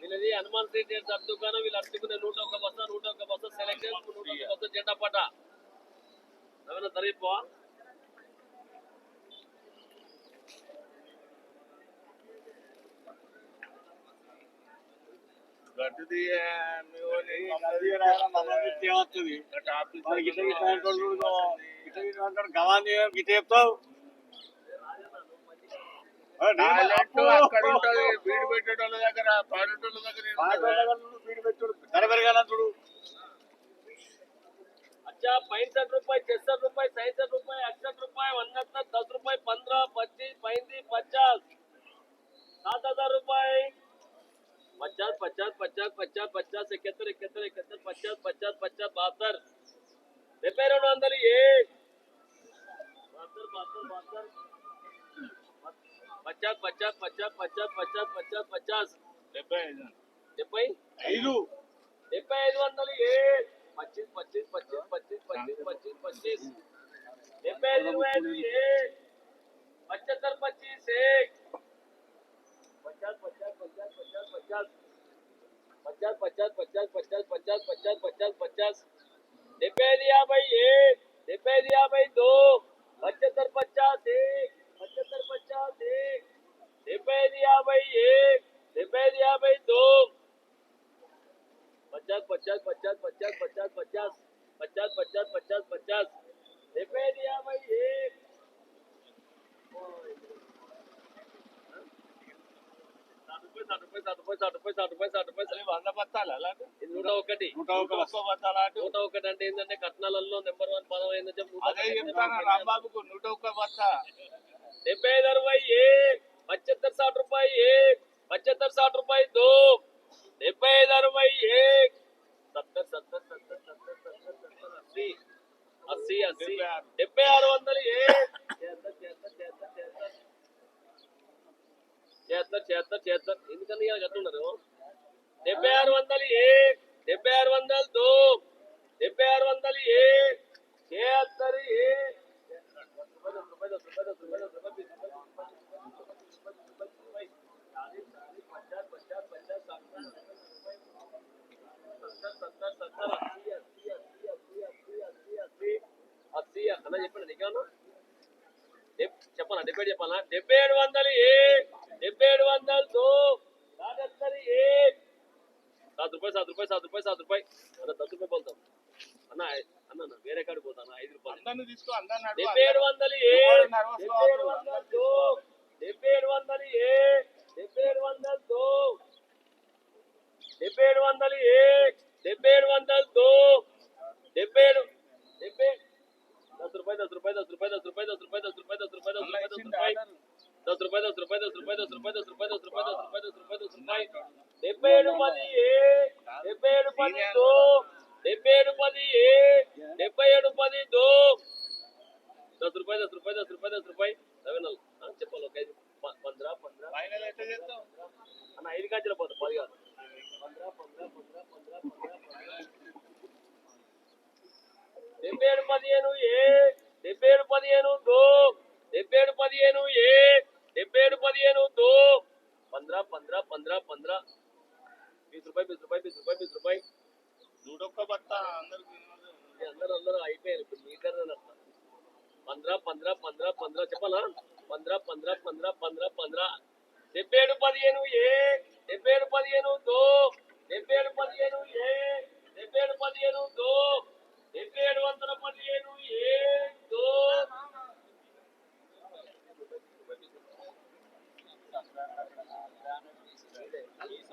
వీళ్ళది హనుమాన్ రెడ్డి సబ్ దుకాణం వీళ్ళు అట్టుకునే నూట ఒక్క బస్తా నూట ఒక్క బస్తా సెలెక్షన్ నూట ఒక్క బస్తా జెండా పట తరిగిపో గట్టిది మీ ఓని టాలెంట్ అక్కడ ఉంటది వీడి పెట్టేటోళ్ళ దగ్గర పాడేటోళ్ళ దగ్గర ఉండదు. अच्छा पैंसठ रुपए छसठ रुपए सैसठ रुपए अड़सठ रुपए उनहत्तर दस रुपए पंद्रह पच्चीस पैंतीस पचास सात हजार रुपए पचास पचास पचास पचास पचास इकहत्तर इकहत्तर इकहत्तर पचास पचास पचास बहत्तर रिपेयर వందలు पचास पचास पचास पचास पचास पचास पचास డెబ్బై ఐదు. డెబ్బై ఐదు డెబ్బై ఐదు వందలు ఏ పచ్చీస్ పచ్చీస్ పచ్చీస్ పచ్చీస్ పచ్చీస్ పచ్చీస్ పచ్చీస్ డెబ్బై ఐదు ఇరవై ఐదు ఏ పచ్చత్తర్ పచ్చీస్ ఏక్ పచాస్ పచాస్ పచాస్ పచాస్ పచాస్ పచాస్ పచాస్ పచాస్ పచాస్ పచాస్ పచాస్ పచాస్ పచాస్ డెబ్బై ఐదు యాభై ఏ డెబ్బై ఐదు యాభై దో పచ్చత్తర్ పచాస్ ఏక్ పచ్చత్తర్ పచాస్ ఏక్ डिब्बे दिया भाई एक डिब्बे दिया भाई दो। पचास पचास पचास पचास पचास पचास पचास पचास पचास पचास। डिब्बे दिया भाई एक। నూట ఒకటి నూట ఒకటి బస్తా డెబ్బై ఐదు అరవై ఏ पचहत्तर साठ रुपए एक पचहत्तर साठ रुपए दो नब्बे हजार रुपए एक सत्तर सत्तर सत्तर सत्तर सत्तर सत्तर अस्सी अस्सी अस्सी नब्बे आर వందలు చేస్తారు చేస్తారు చేస్తారు ఎందుకని కట్టున్నారు చెప్పాలా డెబ్బై ఏడు చెప్పాలా డెబ్బై ఏడు వందలు ఏ? డెబ్బై ఏడు వందలు సాత్ రూపాయి సాత్ రూపాయి సాత్ రూపాయి సాత్ రూపాయి. అన్న దశ రూపాయి పోతాం. అన్న అన్న వేరే కాడ పోతాను? ఐదు రూపాయలు. డెబ్బై ఏడు వందలు ఏ? డెబ్బై ఏడు వందలు డెబ్బై ఏడు వందలు ఏ? డెబ్బై ఏడు వందలు డెబ్బై ఏడు వందలు ఏ? డెబ్బై ఏడు వందలు ఏడు పది ఏ డెబ్బై ఏడు పది దో డెబ్బై ఏడు పది ఏ డెబ్బై ఏడు పది దో. దస్ రూపాయ దస్ రూపాయ దస్ రూపాయ దస్ రూపాయ. సెవెన్ చెప్పాలి ఒక ఐదు. పంద్రా పంద్రా. అన్న ఐదు గంటల పోతా పది కాదు. డెబ్బై ఏడు పదిహేను ఏ డెబ్బై ఏడు పదిహేను దో డెబ్బై ఏడు పదిహేను ఏ. అందరూ అందరూ అయిపోయారు. ఇప్పుడు మీ కన్నా పంద్ర పంద్ర పంద్ర పంద్ర చెప్పాలా? పంద్ర పంద్ర పంద్ర పంద్ర పంద్ర. డెబ్బై ఏడు పదిహేను ఏ. డెబ్బై ఏడు పదిహేను దో. డెబ్బై ఏడు పదిహేను ఏ. డెబ్బై ఏడు పదిహేను దో. డెబ్బై ఏడు వందల పదిహేను ఏ దో.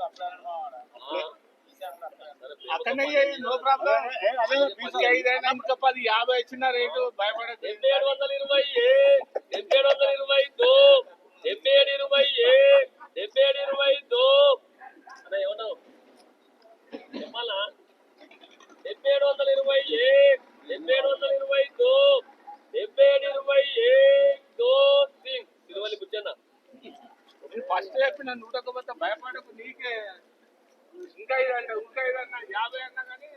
అట్లా అక్కడనే నో ప్రాబ్లం. పీస్కి ఐదు అయినా ఇంకా పది యాభై ఇచ్చిన రేటు భయపడదు డెబ్బై ఏడు వందల ఇరవై డెబ్బై ఏడు వందల ఇరవై దో డెబ్బై ఏడు ఇరవై డెబ్బై ఏడు ఇరవై దో. అదే ఏమన్నావు? చెప్పాలా డెబ్బై ఏడు వందల ఇరవై ఏ డెబ్బై ఏడు వందల ఇరవై దో డెబ్బై ఏడు ఇరవై ఏ దో. సింగ్ తిరువల్లి బుచ్చన్న నేను ఫస్ట్ చెప్పిన నూట భయపడకు నీకే. ఇంకా ఇంకా యాభై అన్నా కానీ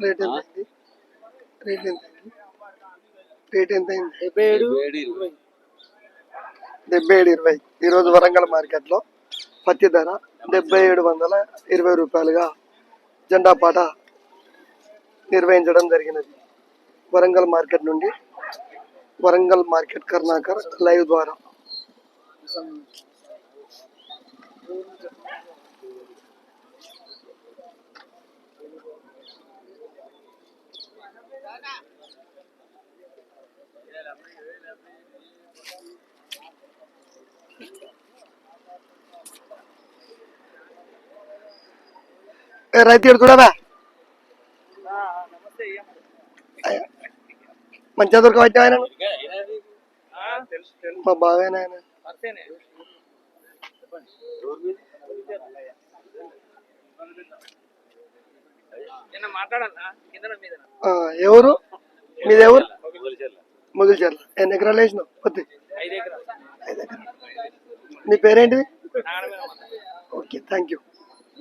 రేట్ ఎంత అయింది రేట్ ఎంత అయింది రేట్ ఎంత అయింది డెబ్బై ఏడు. డెబ్బై ఏడు ఇరవై. ఈరోజు వరంగల్ మార్కెట్లో పత్తి ధర డెబ్బై ఏడు వందల ఇరవై రూపాయలుగా జెండా పాట నిర్వహించడం జరిగినది. వరంగల్ మార్కెట్ నుండి వరంగల్ మార్కెట్ కర్ణాకర్ లైవ్ ద్వారా. రైతు ఇక్కడ చూడవా మంచిగా దొరకవచ్చు ఆయన? తెలుసు తెలుసు మా బావేనా ఆయన ఆ, ఎవరు మీది ఎవరు మొదలుచెర్ల ఎన్ని ఎకరాలు వేసినావు? పత్తి? ఐదు ఎకరాలు. ఐదు ఎకరాలు. నీ పేరేంటిది? Okay thank you